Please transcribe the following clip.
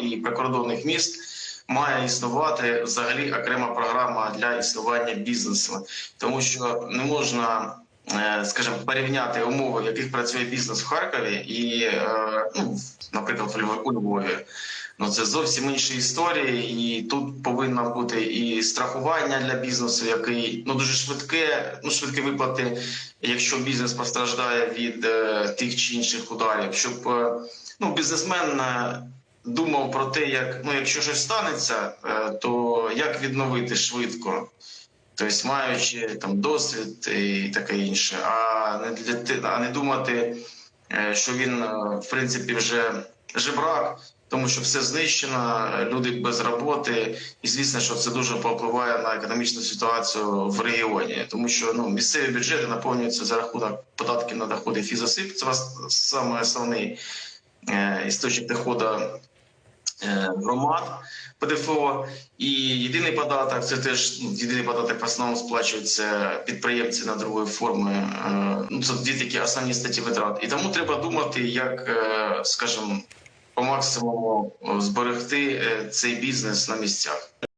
І прикордонних міст має існувати взагалі окрема програма для існування бізнесу, тому що не можна. е, Скажімо, порівняти умови, в яких працює бізнес в Харкові, і, е, ну, наприклад, у Львові. Ну це зовсім інші історії, і тут повинно бути і страхування для бізнесу, який ну дуже швидке, ну швидкі виплати, якщо бізнес постраждає від е, тих чи інших ударів, щоб е, ну бізнесмен е, думав про те, як ну якщо щось станеться, е, то як відновити швидко. Тобто, маючи там досвід і таке інше, а не для а не думати, е, що він е, в принципі вже жебрак, тому що все знищено, люди без роботи, і звісно, що це дуже попливає на економічну ситуацію в регіоні, тому що ну місцеві бюджети наповнюються за рахунок податків на доходи фізосип. Це вас саме основний істочник доходу громад ПДФО. І єдиний податок це теж ну, єдиний податок в основному сплачується підприємці на другої форми. Е, Ну це дві такі основні статті витрат. І тому треба думати, як, е, скажімо, по максимуму е, зберегти е, цей бізнес на місцях.